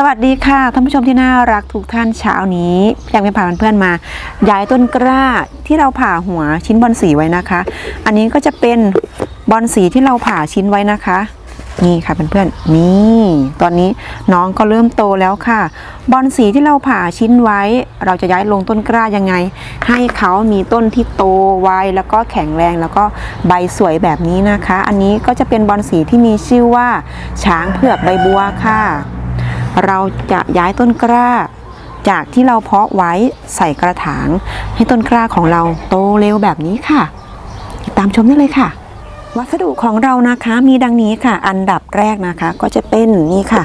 สวัสดีค่ะท่านผู้ชมที่น่ารักทุกท่านเช้านี้ยังไม่พาเพื่อนมา ย้ายต้นกล้าที่เราผ่าหัวชิ้นบอลสีไว้นะคะ อันนี้ก็จะเป็นบอลสีที่เราผ่าชิ้นไว้นะคะ นี่ค่ะเพื่อนๆนี่ตอนนี้น้องก็เริ่มโตแล้วค่ะ บอลสีที่เราผ่าชิ้นไว้ เราจะย้ายลงต้นกล้ายังไง ให้เขามีต้นที่โตไวแล้วก็แข็งแรงแล้วก็ใบสวยแบบนี้นะคะ อันนี้ก็จะเป็นบอลสีที่มีชื่อว่า ช้างเผือกใบบัวค่ะ เราจะย้ายต้นกล้า จากที่เราเพาะไว้ใส่กระถาง ให้ต้นกล้าของเราโตเร็วแบบนี้ค่ะ ติดตามชมได้เลยค่ะ วัสดุของเรานะคะมีดังนี้ค่ะ อันดับแรกนะคะก็จะเป็นนี่ค่ะ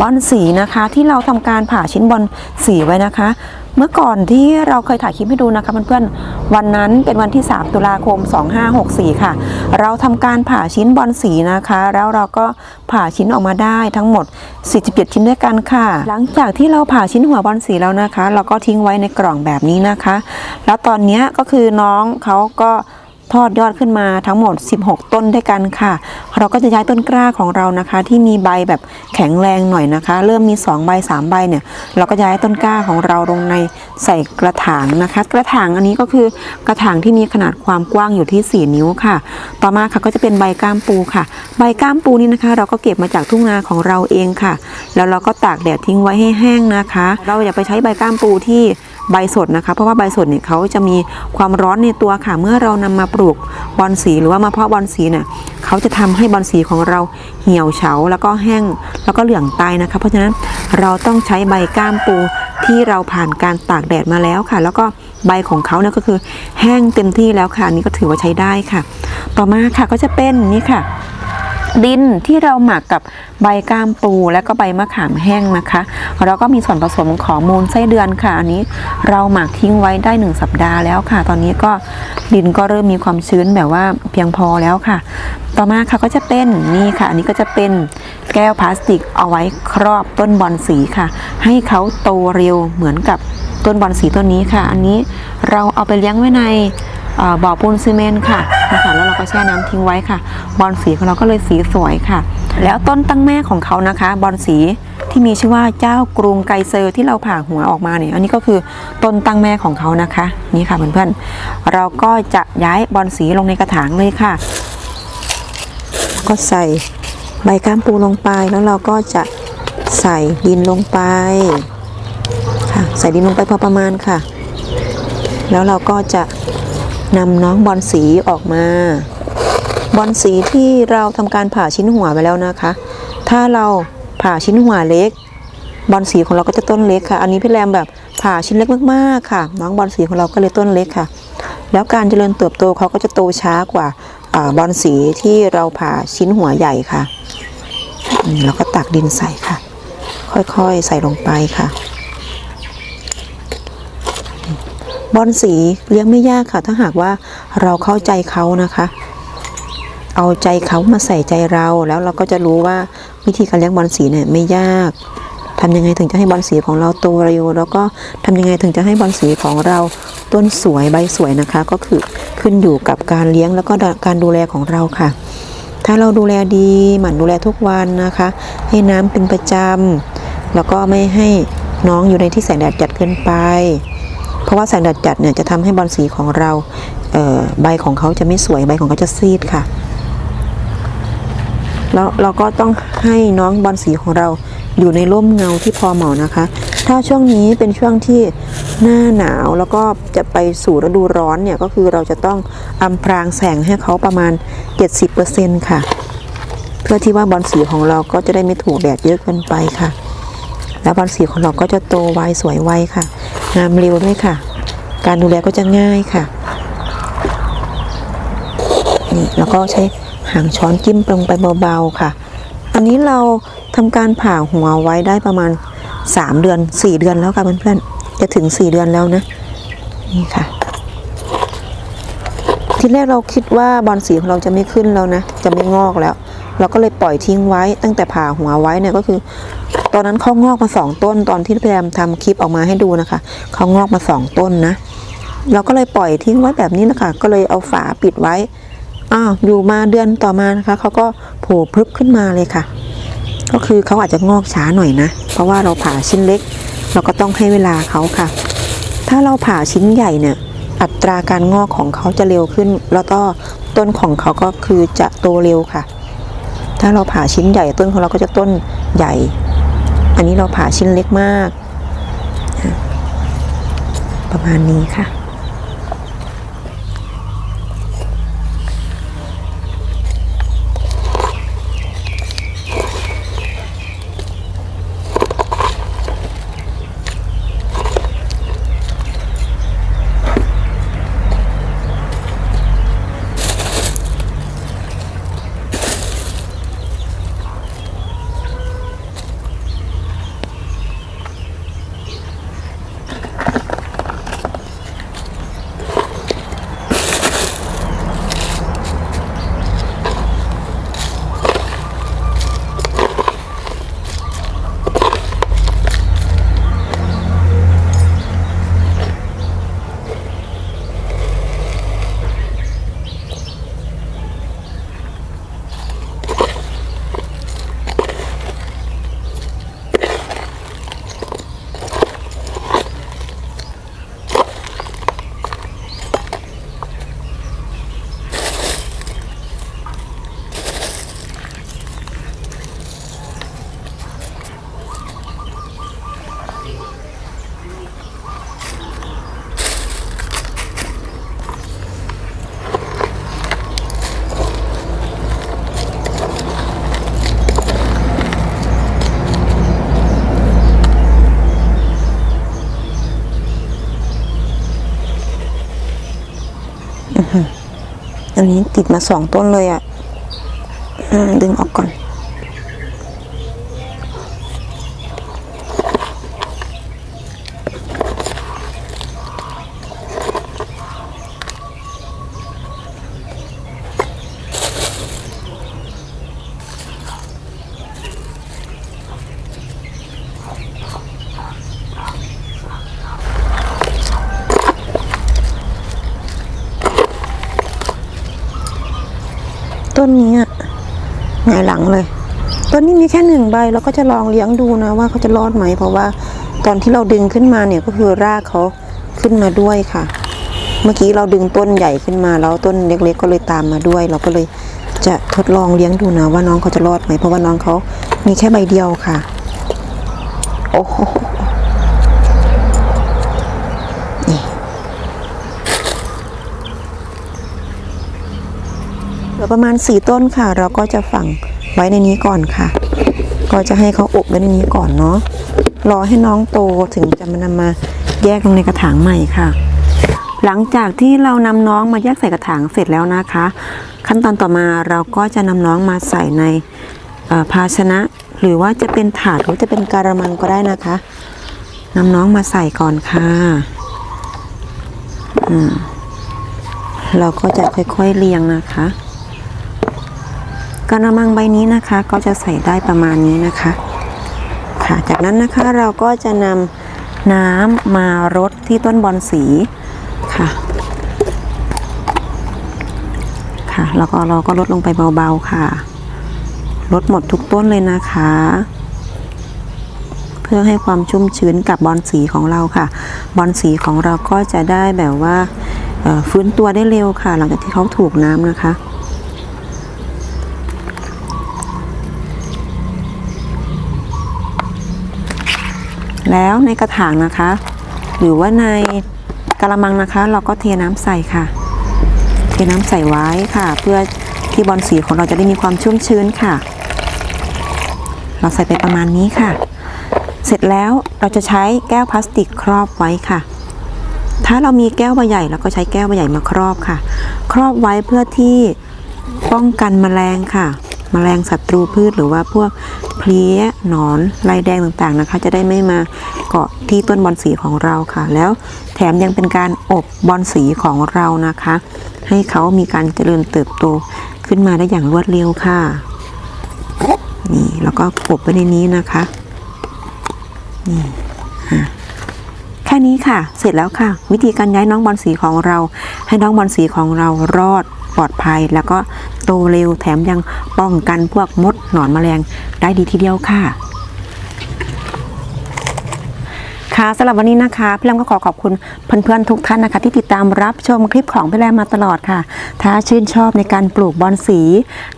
บอลสีนะคะที่เราทำการผ่าชิ้นบอลสีไว้นะคะ เมื่อก่อนที่เราเคยถ่ายคลิปให้ดูนะคะเพื่อนๆวันนั้นเป็นวันที่ 3 ตุลาคม 2564 ค่ะ เราทำการผ่าชิ้นบอลสีนะคะ แล้วเราก็ผ่าชิ้นออกมาได้ทั้งหมด 47 ชิ้นด้วยกันค่ะ หลังจากที่เราผ่าชิ้นหัวบอลสีแล้วนะคะ เราก็ทิ้งไว้ในกล่องแบบนี้นะคะ แล้วตอนนี้ก็คือน้องเขาก็ ทอดยอดขึ้นมาทั้งหมด 16 ต้นด้วยกันค่ะ เราก็จะย้ายต้นกล้าของเรานะคะ ที่มีใบแบบแข็งแรงหน่อยนะคะ เริ่มมี 2 ใบ 3 ใบเนี่ย เราก็ย้ายต้นกล้าของเราลงในใส่กระถางนะคะ กระถางอันนี้ก็คือกระถางที่มีขนาดความกว้างอยู่ที่ 4 นิ้วค่ะ ต่อมาค่ะก็จะเป็นใบก้ามปูค่ะ ใบก้ามปูนี้นะคะ เราก็เก็บมาจากทุ่งนาของเราเองค่ะ แล้วเราก็ตากแดดทิ้งไว้ให้แห้งนะคะ เราอย่าไปใช้ใบก้ามปูที่ ใบสดนะคะ เพราะว่าใบสดเนี่ยเขาจะมีความร้อนในตัวค่ะ เมื่อเรานำมาปลูกบอนสีหรือว่ามาเพาะบอนสีเนี่ยเขาจะทำให้บอนสีของเราเหี่ยวเฉาแล้วก็แห้งแล้วก็เหลืองตายนะคะ เพราะฉะนั้นเราต้องใช้ใบก้ามปูที่เราผ่านการตากแดดมาแล้วค่ะ แล้วก็ใบของเขาเนี่ยก็คือแห้งเต็มที่แล้วค่ะนี่ก็ถือว่าใช้ได้ค่ะ ต่อมาค่ะก็จะเป็นนี่ค่ะ ดินที่เราหมักกับใบก้ามปูและก็ใบมะขามแห้งนะคะแล้วก็มีส่วนผสมของมูลไส้เดือนค่ะ อันนี้เราหมักทิ้งไว้ได้หนึ่งสัปดาห์แล้วค่ะ ตอนนี้ก็ดินก็เริ่มมีความชื้นแบบว่าเพียงพอแล้วค่ะ ต่อมาค่ะก็จะเป็นนี่ค่ะ อันนี้ก็จะเป็นแก้วพลาสติกเอาไว้ครอบต้นบอนสีค่ะ ให้เขาโตเร็วเหมือนกับต้นบอนสีต้นนี้ค่ะ อันนี้เราเอาไปเลี้ยงไว้ใน บ่อปูนซีเมนต์ค่ะนะคะแล้วเราก็แช่น้ำทิ้งไว้ค่ะ บอลสีของเราก็เลยสีสวยค่ะ แล้วต้นตั้งแม่ของเขานะคะ บอลสีที่มีชื่อว่าเจ้ากรุงไกเซอร์ที่เราผ่าหัวออกมาเนี่ย อันนี้ก็คือต้นตั้งแม่ของเขานะคะ นี่ค่ะเพื่อนๆ เราก็จะย้ายบอลสีลงในกระถางเลยค่ะ ก็ใส่ใบก้ามปูลงไปแล้วเราก็จะใส่ดินลงไปค่ะ ใส่ดินลงไปพอประมาณค่ะ แล้วเราก็จะ นำน้องบอลสีออกมา บอลสีที่เราทำการผ่าชิ้นหัวไปแล้วนะคะ ถ้าเราผ่าชิ้นหัวเล็ก บอลสีของเราก็จะต้นเล็กค่ะ อันนี้พี่แรมแบบผ่าชิ้นเล็กมากๆค่ะ น้องบอลสีของเราก็เลยต้นเล็กค่ะ แล้วการเจริญเติบโตเขาก็จะโตช้ากว่าอบอลสีที่เราผ่าชิ้นหัวใหญ่ค่ะแล้วก็ตักดินใส่ค่ะ ค่อยๆใส่ลงไปค่ะ บอลสีเลี้ยงไม่ยากค่ะ ถ้าหากว่าเราเข้าใจเขานะคะ เอาใจเขามาใส่ใจเราแล้วเราก็จะรู้ว่าวิธีการเลี้ยงบอลสีเนี่ยไม่ยากทำยังไงถึงจะให้บอลสีของเราโตเร็วแล้วก็ทำยังไงถึงจะให้บอลสีของเราต้นสวยใบสวยนะคะ ก็คือขึ้นอยู่กับการเลี้ยงแล้วก็การดูแลของเราค่ะ ถ้าเราดูแลดีหมั่นดูแลทุกวันนะคะ ให้น้ำเป็นประจำแล้วก็ไม่ให้น้องอยู่ในที่แสงแดดจัดเกินไป เพราะว่าแสงแดดจัดเนี่ยจะทำให้บอลสีของเราเใบของเขาจะไม่สวยใบของเขาจะซีดค่ะ แล้วเราก็ต้องให้น้องบอลสีของเราอยู่ในร่มเงาที่พอเหมาะนะคะ ถ้าช่วงนี้เป็นช่วงที่หน้าหนาวแล้วก็จะไปสู่ฤดูร้อนเนี่ยก็คือเราจะต้องอำพรางแสงให้เขาประมาณ 70%ค่ะ เพื่อที่ว่าบอลสีของเราก็จะได้ไม่ถูกแดดเยอะเกินไปค่ะ แล้วบอลสีของเราก็จะโตไวสวยไวค่ะ งามเร็วด้วยค่ะ การดูแลก็จะง่ายค่ะ นี่แล้วก็ใช้หางช้อนจิ้มลงไปเบาๆค่ะ อันนี้เราทำการผ่าหัวไว้ได้ประมาณ 3 เดือน 4 เดือนแล้วค่ะเพื่อนๆ จะถึง 4 เดือนแล้วนะ นี่ค่ะ ทีแรกเราคิดว่าบอลสีของเราจะไม่ขึ้นแล้วนะ จะไม่งอกแล้ว เราก็เลยปล่อยทิ้งไว้ตั้งแต่ผ่าหัวไว้เนี่ยก็คือ ตอนนั้นเขางอกมาสองต้นตอนที่พยายามทำคลิปออกมาให้ดูนะคะเขางอกมาสองต้นนะเราก็เลยปล่อยทิ้งไว้แบบนี้นะคะ ก็เลยเอาฝาปิดไว้อ้าวอยู่มาเดือนต่อมานะคะเขาก็โผล่พรึบขึ้นมาเลยค่ะ ก็คือเขาอาจจะงอกช้าหน่อยนะ เพราะว่าเราผ่าชิ้นเล็ก เราก็ต้องให้เวลาเขาค่ะ ถ้าเราผ่าชิ้นใหญ่เนี่ย อัตราการงอกของเขาจะเร็วขึ้น แล้วก็ต้นของเขาก็คือจะโตเร็วค่ะ ถ้าเราผ่าชิ้นใหญ่ต้นของเราก็จะต้นใหญ่ อันนี้เราผ่าชิ้นเล็กมาก ประมาณนี้ค่ะ อันนี้ติดมาสองต้นเลยอะ่ะดึงออกก่อน ต้นนี้อะหงายหลังเลยต้นนี้มีแค่หนึ่งใบเราก็จะลองเลี้ยงดูนะว่าเขาจะรอดไหม เพราะว่าตอนที่เราดึงขึ้นมาเนี่ยก็คือรากเขาขึ้นมาด้วยค่ะ เมื่อกี้เราดึงต้นใหญ่ขึ้นมาแล้วต้นเล็ก ๆ ก็เลยตามมาด้วย เราก็เลยจะทดลองเลี้ยงดูนะว่าน้องเขาจะรอดไหมเพราะว่าน้องเขามีแค่ใบเดียวค่ะ โอ้โหนี่ เหลือ ประมาณสี่ต้นค่ะ เราก็จะฝังไว้ในนี้ก่อนค่ะ ก็จะให้เขาอบไว้ในนี้ก่อนเนาะรอให้น้องโตถึงจะมานำมาแยกลงในกระถางใหม่ค่ะ หลังจากที่เรานำน้องมาแยกใส่กระถางเสร็จแล้วนะคะ ขั้นตอนต่อมาเราก็จะนำน้องมาใส่ในภาชนะ หรือว่าจะเป็นถาดหรือจะเป็นการะมังก็ได้นะคะนำน้องมาใส่ก่อนค่ะอืมเราก็จะค่อยๆเรียงนะคะ กระมังใบนี้นะคะก็จะใส่ได้ประมาณนี้นะคะ ค่ะ จากนั้นนะคะเราก็จะนำน้ำมารดที่ต้นบอนสีค่ะ ค่ะแล้วก็เราก็ลดลงไปเบาๆค่ะลดหมดทุกต้นเลยนะคะ เพื่อให้ความชุ่มชื้นกับบอนสีของเราค่ะ บอนสีของเราก็จะได้แบบว่าฟื้นตัวได้เร็วค่ะ หลังจากที่เขาถูกน้ำนะคะ แล้วในกระถางนะคะ หรือว่าในกระมังนะคะ เราก็เทน้ำใส่ค่ะ เทน้ำใส่ไว้ค่ะ เพื่อที่บอลสีของเราจะได้มีความชุ่มชื้นค่ะ เราใส่ไปประมาณนี้ค่ะ เสร็จแล้วเราจะใช้แก้วพลาสติกครอบไว้ค่ะ ถ้าเรามีแก้วใบใหญ่เราก็ใช้แก้วใบใหญ่มาครอบค่ะ ครอบไว้เพื่อที่ป้องกันแมลงค่ะแมลงศัตรูพืชหรือว่าพวก เพลี้ยหนอนลายแดงต่างๆนะคะ จะได้ไม่มาเกาะที่ต้นบอนสีของเราค่ะ แล้วแถมยังเป็นการอบบอนสีของเรานะคะ ให้เขามีการเจริญเติบโตขึ้นมาได้อย่างรวดเร็วค่ะ นี่แล้วก็อบไว้ในนี้นะคะนี่แค่นี้ค่ะ เสร็จแล้วค่ะ วิธีการย้ายน้องบอลสีของเรา ให้น้องบอลสีของเรารอด ปลอดภัย แล้วก็โตเร็วแถมยังป้องกันพวกมดหนอนแมลงได้ดีทีเดียวค่ะค่ะสำหรับวันนี้นะคะพี่แรมก็ขอขอบคุณเพื่อนๆทุกท่านนะคะ ที่ติดตามรับชมคลิปของพี่แรมมาตลอดค่ะ ถ้าชื่นชอบในการปลูกบอนสี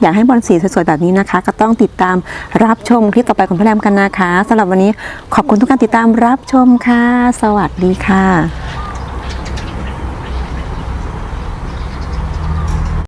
อยากให้บอนสีสวยๆแบบนี้นะคะ ก็ต้องติดตามรับชมคลิปต่อไปของพี่แรมกันนะคะสำหรับวันนี้ขอบคุณทุกการติดตามรับชมค่ะ สวัสดีค่ะ